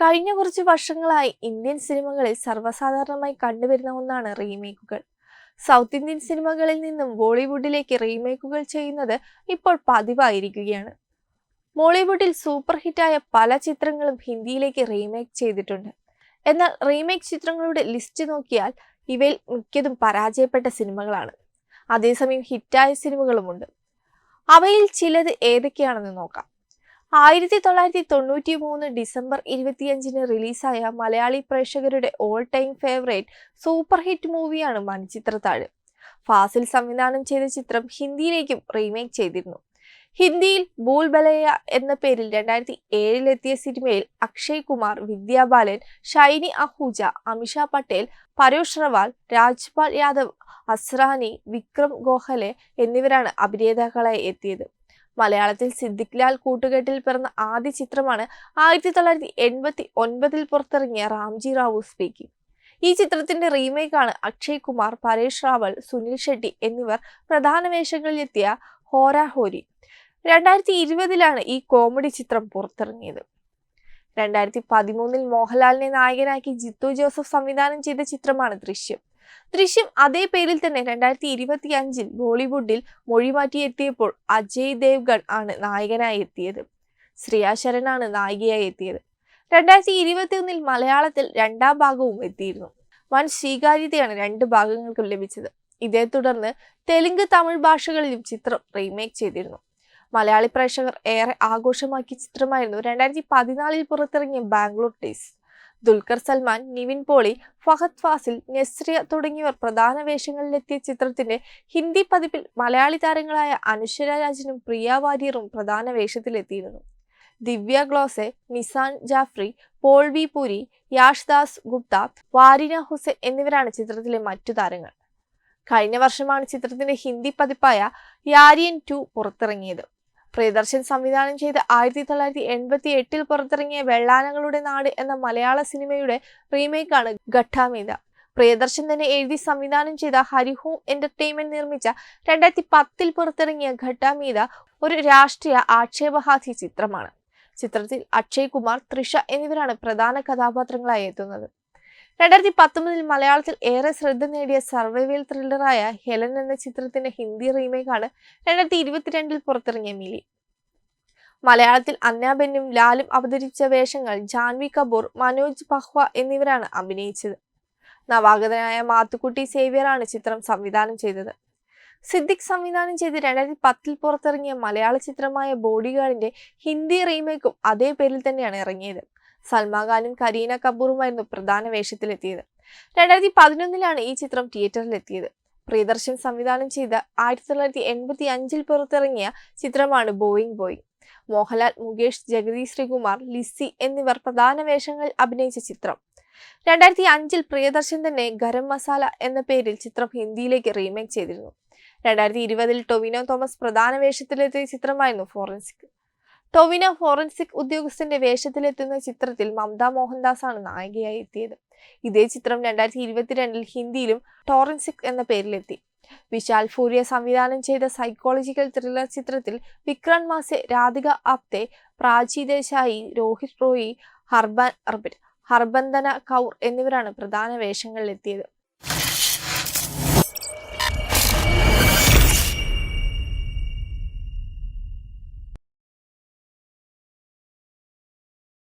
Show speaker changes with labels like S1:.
S1: കഴിഞ്ഞ കുറച്ച് വർഷങ്ങളായി ഇന്ത്യൻ സിനിമകളിൽ സർവസാധാരണമായി കണ്ടുവരുന്ന ഒന്നാണ് റീമേക്കുകൾ. സൗത്ത് ഇന്ത്യൻ സിനിമകളിൽ നിന്നും ബോളിവുഡിലേക്ക് റീമേക്കുകൾ ചെയ്യുന്നത് ഇപ്പോൾ പതിവായിരിക്കുകയാണ്. മോളിവുഡിൽ സൂപ്പർ ഹിറ്റായ പല ചിത്രങ്ങളും ഹിന്ദിയിലേക്ക് റീമേക്ക് ചെയ്തിട്ടുണ്ട്. എന്നാൽ റീമേക്ക് ചിത്രങ്ങളുടെ ലിസ്റ്റ് നോക്കിയാൽ ഇവയിൽ മിക്കതും പരാജയപ്പെട്ട സിനിമകളാണ്. അതേസമയം ഹിറ്റായ സിനിമകളുമുണ്ട്. അവയിൽ ചിലത് ഏതൊക്കെയാണെന്ന് നോക്കാം. ആയിരത്തി തൊള്ളായിരത്തി തൊണ്ണൂറ്റി മൂന്ന് ഡിസംബർ ഇരുപത്തിയഞ്ചിന് റിലീസായ മലയാളി പ്രേക്ഷകരുടെ all time favourite super hit മൂവിയാണ് മൺചിത്രത്താഴ്. ഫാസിൽ സംവിധാനം ചെയ്ത ചിത്രം ഹിന്ദിയിലേക്കും റീമേക്ക് ചെയ്തിരുന്നു. ഹിന്ദിയിൽ ബൂൽ ബലയ എന്ന പേരിൽ രണ്ടായിരത്തി ഏഴിലെത്തിയ സിനിമയിൽ അക്ഷയ് കുമാർ വിദ്യാ ബാലൻ ഷൈനി അഹൂജ അമിഷ പട്ടേൽ പരോഷ് റവാൽ രാജ്പാൽ യാദവ് അസ്രാനി വിക്രം ഗോഖലെ എന്നിവരാണ് അഭിനേതാക്കളായി എത്തിയത്. മലയാളത്തിൽ സിദ്ദിഖ് ലാൽ കൂട്ടുകെട്ടിൽ പിറന്ന ആദ്യ ചിത്രമാണ് ആയിരത്തി തൊള്ളായിരത്തി എൺപത്തി ഒൻപതിൽ പുറത്തിറങ്ങിയ റാംജി റാവു സ്പീക്കിംഗ്. ഈ ചിത്രത്തിന്റെ റീമേക്കാണ് അക്ഷയ് കുമാർ പരേഷ് റാവൽ സുനിൽ ഷെട്ടി എന്നിവർ പ്രധാന വേഷങ്ങളിലെത്തിയ ഹോര ഹോരി. രണ്ടായിരത്തി ഇരുപതിലാണ് ഈ കോമഡി ചിത്രം പുറത്തിറങ്ങിയത്. രണ്ടായിരത്തി പതിമൂന്നിൽ മോഹൻലാലിനെ നായകനാക്കി ജിത്തു ജോസഫ് സംവിധാനം ചെയ്ത ചിത്രമാണ് ദൃശ്യം. ദൃശ്യം അതേ പേരിൽ തന്നെ രണ്ടായിരത്തി ഇരുപത്തി അഞ്ചിൽ ബോളിവുഡിൽ മൊഴിമാറ്റി എത്തിയപ്പോൾ അജയ് ദേവ്ഗൺ ആണ് നായകനായി എത്തിയത്. ശ്രിയ ശരനാണ് നായികയായി എത്തിയത്. രണ്ടായിരത്തി ഇരുപത്തി ഒന്നിൽ മലയാളത്തിൽ രണ്ടാം ഭാഗവും എത്തിയിരുന്നു. വൻ സ്വീകാര്യതയാണ് രണ്ട് ഭാഗങ്ങൾക്കും ലഭിച്ചത്. ഇതേ തുടർന്ന് തെലുങ്ക് തമിഴ് ഭാഷകളിലും ചിത്രം റീമേക്ക് ചെയ്തിരുന്നു. മലയാളി പ്രേക്ഷകർ ഏറെ ആഘോഷമാക്കിയ ചിത്രമായിരുന്നു രണ്ടായിരത്തി പതിനാലിൽ പുറത്തിറങ്ങിയ ബാംഗ്ലൂർ ഡേയ്സ് ദുൽഖർ സൽമാൻ നിവിൻ പോളി ഫഹദ് ഫാസിൽ നെസ്രിയ തുടങ്ങിയവർ പ്രധാന വേഷങ്ങളിലെത്തിയ ചിത്രത്തിന്റെ ഹിന്ദി പതിപ്പിൽ മലയാളി താരങ്ങളായ അനുശ്വര രാജനും പ്രിയ വാര്യറും പ്രധാന വേഷത്തിലെത്തിയിരുന്നു. ദിവ്യ ഗ്ലോസെ മിസാൻ ജാഫ്രി പോൾ വി പുരി യാഷ് ദാസ് ഗുപ്ത വാരിന ഹുസൈൻ എന്നിവരാണ് ചിത്രത്തിലെ മറ്റു താരങ്ങൾ. കഴിഞ്ഞ വർഷമാണ് ചിത്രത്തിന്റെ ഹിന്ദി പതിപ്പായ യാരിയൻ ടു പുറത്തിറങ്ങിയത്. പ്രിയദർശൻ സംവിധാനം ചെയ്ത് ആയിരത്തി തൊള്ളായിരത്തി എൺപത്തി എട്ടിൽ പുറത്തിറങ്ങിയ വെള്ളാനകളുടെ നാട് എന്ന മലയാള സിനിമയുടെ റീമേക്കാണ് ഘട്ടാമേത. പ്രിയദർശൻ തന്നെ എഴുതി സംവിധാനം ചെയ്ത ഹരിഹോം എന്റർടൈൻമെന്റ് നിർമ്മിച്ച രണ്ടായിരത്തി പത്തിൽ പുറത്തിറങ്ങിയ ഘട്ടാമീത ഒരു രാഷ്ട്രീയ ആക്ഷേപഹാസ്യ ചിത്രമാണ്. ചിത്രത്തിൽ അക്ഷയ് കുമാർ തൃഷ എന്നിവരാണ് പ്രധാന കഥാപാത്രങ്ങളായി എത്തുന്നത്. രണ്ടായിരത്തി പത്തൊമ്പതിൽ മലയാളത്തിൽ ഏറെ ശ്രദ്ധ നേടിയ സർവൈവൽ ത്രില്ലറായ ഹെലൻ എന്ന ചിത്രത്തിന്റെ ഹിന്ദി റീമേക്കാണ് രണ്ടായിരത്തി ഇരുപത്തിരണ്ടിൽ പുറത്തിറങ്ങിയ മിലി. മലയാളത്തിൽ അന്നാബെന്നും ലാലും അവതരിച്ച വേഷങ്ങൾ ജാൻവി കപൂർ മനോജ് പഹ്വ എന്നിവരാണ് അഭിനയിച്ചത്. നവാഗതനായ മാത്തുക്കുട്ടി സേവ്യറാണ് ചിത്രം സംവിധാനം ചെയ്തത്. സിദ്ദിഖ് സംവിധാനം ചെയ്ത് രണ്ടായിരത്തി പത്തിൽ പുറത്തിറങ്ങിയ മലയാള ചിത്രമായ ബോഡിഗാർഡിന്റെ ഹിന്ദി റീമേക്കും അതേ പേരിൽ തന്നെയാണ് ഇറങ്ങിയത്. സൽമാൻ ഖാനും കരീന കപൂറുമായിരുന്നു പ്രധാന വേഷത്തിലെത്തിയത്. രണ്ടായിരത്തി പതിനൊന്നിലാണ് ഈ ചിത്രം തിയേറ്ററിലെത്തിയത്. പ്രിയദർശൻ സംവിധാനം ചെയ്ത ആയിരത്തി തൊള്ളായിരത്തി എൺപത്തി അഞ്ചിൽ പുറത്തിറങ്ങിയ ചിത്രമാണ് ബോയിങ് ബോയ്. മോഹൻലാൽ മുകേഷ് ജഗതി ശ്രീകുമാർ ലിസി എന്നിവർ പ്രധാന വേഷങ്ങളിൽ അഭിനയിച്ച ചിത്രം. രണ്ടായിരത്തി അഞ്ചിൽ പ്രിയദർശൻ തന്നെ ഗരം മസാല എന്ന പേരിൽ ചിത്രം ഹിന്ദിയിലേക്ക് റീമേക്ക് ചെയ്തിരുന്നു. രണ്ടായിരത്തി ഇരുപതിൽ ടൊവിനോ തോമസ് പ്രധാന വേഷത്തിലെത്തിയ ചിത്രമായിരുന്നു ഫോറൻസിക്. ടൊവിനോ ഫോറൻസിക് ഉദ്യോഗസ്ഥന്റെ വേഷത്തിലെത്തുന്ന ചിത്രത്തിൽ മമത മോഹൻദാസ് ആണ് നായികയായി എത്തിയത്. ഇതേ ചിത്രം രണ്ടായിരത്തി ഇരുപത്തിരണ്ടിൽ ഹിന്ദിയിലും ടോറൻസിക് എന്ന പേരിലെത്തി. വിശാൽ ഫൂരിയ സംവിധാനം ചെയ്ത സൈക്കോളജിക്കൽ ത്രില്ലർ ചിത്രത്തിൽ വിക്രാന്ത് മാസെ രാധിക ആപ്തെ പ്രാചി ദേശായി രോഹിത് റോയി ഹർബൻ അർബിറ്റ് ഹർബന്ദന കൗർ എന്നിവരാണ് പ്രധാന വേഷങ്ങളിലെത്തിയത്.